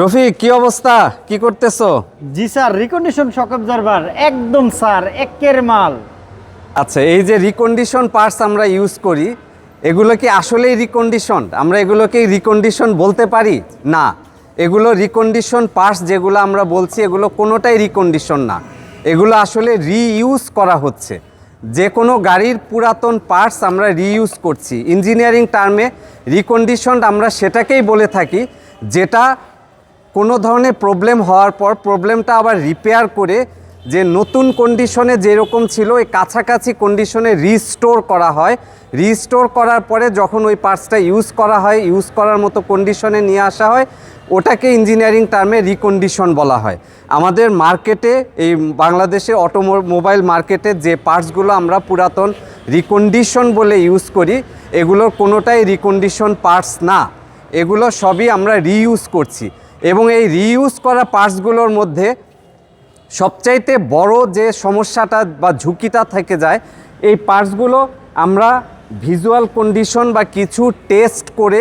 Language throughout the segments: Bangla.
রফিক কি অবস্থা? কি করতেছো? জি স্যার রিকন্ডিশন শক অবজারভার একদম স্যার একের মাল। আচ্ছা এই যে রিকন্ডিশন পার্টস আমরা ইউজ করি এগুলো কি আসলেই রিকন্ডিশন আমরা এগুলোকে রিকন্ডিশন বলতে পারি? না। এগুলো রিকন্ডিশন পার্টস যেগুলো আমরা বলছি এগুলো কোনোটাই রিকন্ডিশন না। এগুলো আসলে রিইউজ করা হচ্ছে। যে কোনো গাড়ির পুরাতন পার্টস আমরা রিইউজ করছি। ইঞ্জিনিয়ারিং টার্মে রিকন্ডিশন আমরা সেটাকেই বলে থাকি যেটা কোনো ধরনের প্রবলেম হওয়ার পর প্রবলেমটা আবার রিপেয়ার করে যে নতুন কন্ডিশনে যেরকম ছিল ওই কাছাকাছি কন্ডিশনে রিস্টোর করা হয়। রিস্টোর করার পরে যখন ওই পার্টসটা ইউজ করা হয় ইউজ করার মতো কন্ডিশনে নিয়ে আসা হয়, ওটাকে ইঞ্জিনিয়ারিং টার্মে রিকন্ডিশন বলা হয়। আমাদের মার্কেটে এই বাংলাদেশে অটোমোবাইল মার্কেটে যে পার্টসগুলো আমরা পুরাতন রিকন্ডিশন বলে ইউজ করি, এগুলোর কোনোটাই রিকন্ডিশন পার্টস না। এগুলো সবই আমরা রিইউজ করছি। এবং এই রিইউজ করা পার্টসগুলোর মধ্যে সবচাইতে বড় যে সমস্যাটা বা ঝুঁকিটা থেকে যায়, এই পার্টসগুলো আমরা ভিজুয়াল কন্ডিশন বা কিছু টেস্ট করে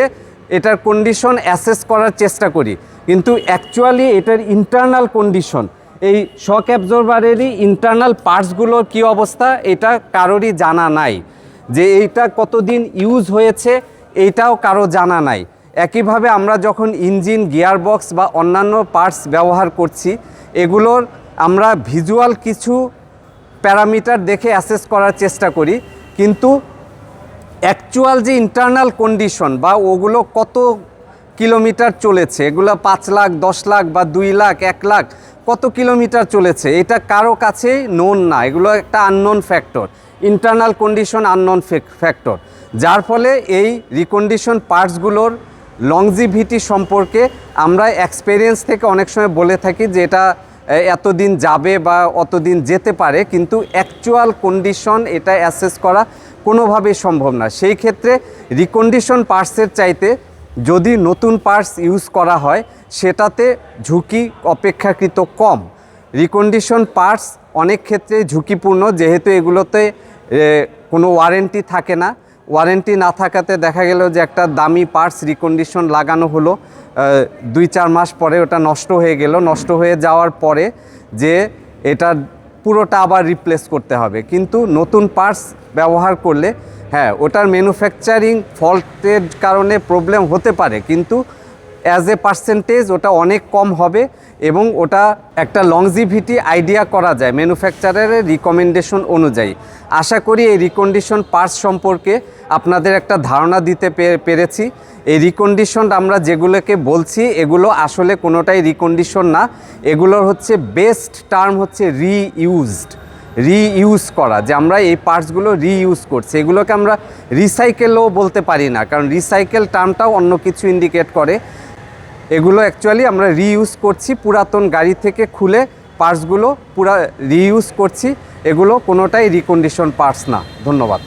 এটার কন্ডিশন অ্যাসেস করার চেষ্টা করি। কিন্তু অ্যাকচুয়ালি এটার ইন্টারনাল কন্ডিশন এই শক অ্যাবজর্ভারেরই ইন্টারনাল পার্টসগুলোর কী অবস্থা এটা কারোরই জানা নাই। যে এইটা কতদিন ইউজ হয়েছে, এইটাও কারও জানা নাই। একইভাবে আমরা যখন ইঞ্জিন, গিয়ারবক্স বা অন্যান্য পার্টস ব্যবহার করছি, এগুলোর আমরা ভিজুয়াল কিছু প্যারামিটার দেখে অ্যাসেস করার চেষ্টা করি। কিন্তু অ্যাকচুয়াল যে ইন্টারনাল কন্ডিশন বা ওগুলো কত কিলোমিটার চলেছে, এগুলো পাঁচ লাখ, দশ লাখ বা দুই লাখ, এক লাখ, কত কিলোমিটার চলেছে, এটা কারও কাছেই নোন না। এগুলো একটা unknown factor internal condition unknown factor যার ফলে এই রিকন্ডিশন পার্টসগুলোর লংজিভিটি সম্পর্কে আমরা এক্সপেরিয়েন্স থেকে অনেক সময় বলে থাকি যে এটা এতদিন যাবে বা অতদিন যেতে পারে, কিন্তু অ্যাকচুয়াল কন্ডিশন এটা অ্যাসেস করা কোনোভাবেই সম্ভব না। সেই ক্ষেত্রে রিকন্ডিশন পার্টসের চাইতে যদি নতুন পার্টস ইউজ করা হয়, সেটাতে ঝুঁকি অপেক্ষাকৃত কম। রিকন্ডিশন পার্টস অনেক ক্ষেত্রে ঝুঁকিপূর্ণ, যেহেতু এগুলোতে কোনো ওয়ারেন্টি থাকে না। ওয়ারেন্টি না থাকাতে দেখা গেল যে একটা দামি পার্টস রিকন্ডিশন লাগানো হলো দুই চার মাস পরে ওটা নষ্ট হয়ে গেল। নষ্ট হয়ে যাওয়ার পরে যে এটা পুরোটা আবার রিপ্লেস করতে হবে। কিন্তু নতুন পার্টস ব্যবহার করলে হ্যাঁ ওটার ম্যানুফ্যাকচারিং ফল্টের কারণে প্রবলেম হতে পারে। কিন্তু অ্যাজ এ পার্সেন্টেজ ওটা অনেক কম হবে এবং ওটা একটা লংজিভিটি আইডিয়া করা যায় ম্যানুফ্যাকচারারের রিকমেন্ডেশন অনুযায়ী। আশা করি এই রিকন্ডিশন পার্টস সম্পর্কে আপনাদের একটা ধারণা দিতে পেরেছি। এই রিকন্ডিশন আমরা যেগুলোকে বলছি, এগুলো আসলে কোনোটাই রিকন্ডিশন না। এগুলোর হচ্ছে বেস্ট টার্ম হচ্ছে রিইউজড রিইউজ করা, যে আমরা এই পার্টসগুলো রিইউজ করছি। এগুলোকে আমরা রিসাইকেলও বলতে পারি না, কারণ রিসাইকেল টার্মটাও অন্য কিছু ইন্ডিকেট করে। এগুলো অ্যাকচুয়ালি আমরা রিইউজ করছি। পুরাতন গাড়ি থেকে খুলে পার্টসগুলো পুরা রিইউজ করছি। এগুলো কোনোটাই রিকন্ডিশন পার্টস না। ধন্যবাদ।